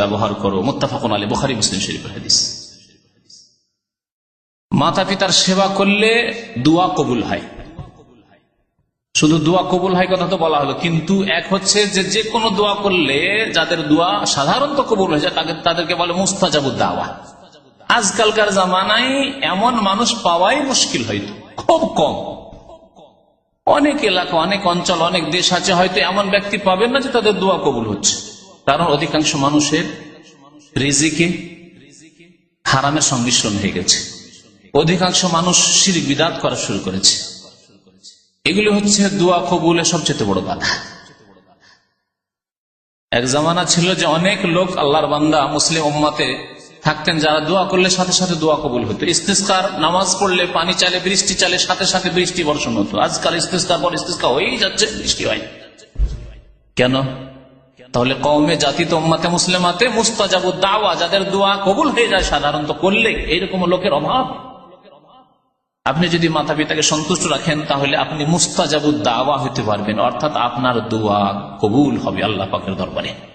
ব্যবহার করো। মোত্তাফাকুন আলী বুখারি, মুসলিম শরীফের হাদিস। মাতা পিতার সেবা করলে দোয়া কবুল হয়। শুধু দোয়া কবুল হয় কথা তো বলা হলো। কিন্তু এক হচ্ছে যে যে কোনো দোয়া করলে যাদের দোয়া সাধারণত কবুল হয়ে যায়, তাদের তাদেরকে বলে মুস্তাজাবুদ দাওয়া। আজকালকার জামানায় এমন মানুষ পাওয়াই মুশকিল হয়তো। খুব কম। অনেক এলাকা, অনেক অঞ্চল, অনেক দেশ আছে, হয়তো এমন ব্যক্তি পাবেন না যে তাদের দোয়া কবুল হচ্ছে। কারণ অধিকাংশ মানুষের রেজিকে হারামের সংমিশ্রণ হয়ে গেছে। অধিকাংশ মানুষ শির বিদাত করা শুরু করেছে। এগুলি হচ্ছে দোয়া, কবুলের সবচেয়ে বড় বাধা। এক জামানা ছিল যে অনেক লোক আল্লাহর বান্দা মুসলিম উম্মাতে থাকতেন, যারা দোয়া করলে সাথে সাথে দোয়া কবুল হতো। ইস্তেস্কার নামাজ পড়লে পানি চালে, বৃষ্টি চালে সাথে সাথে বৃষ্টি বর্ষণ হতো। আজকাল ইস্তেস্কার পর ইস্তেস্কা হয়েই যাচ্ছে, বৃষ্টি হয় কেন? তাহলে কমে জাতি তো উম্মাতে, মুসলিমাতে মুস্তাজাবু দাওয়া, যাদের দোয়া কবুল হয়ে যায় সাধারণত করলে এইরকম লোকের অভাব। আপনি যদি মাতা পিতাকে সন্তুষ্ট রাখেন, তাহলে আপনি মুস্তাজাবুদ দাওয়া হতে পারবেন, অর্থাৎ আপনার দোয়া কবুল হবে আল্লাহ পাকের দরবারে।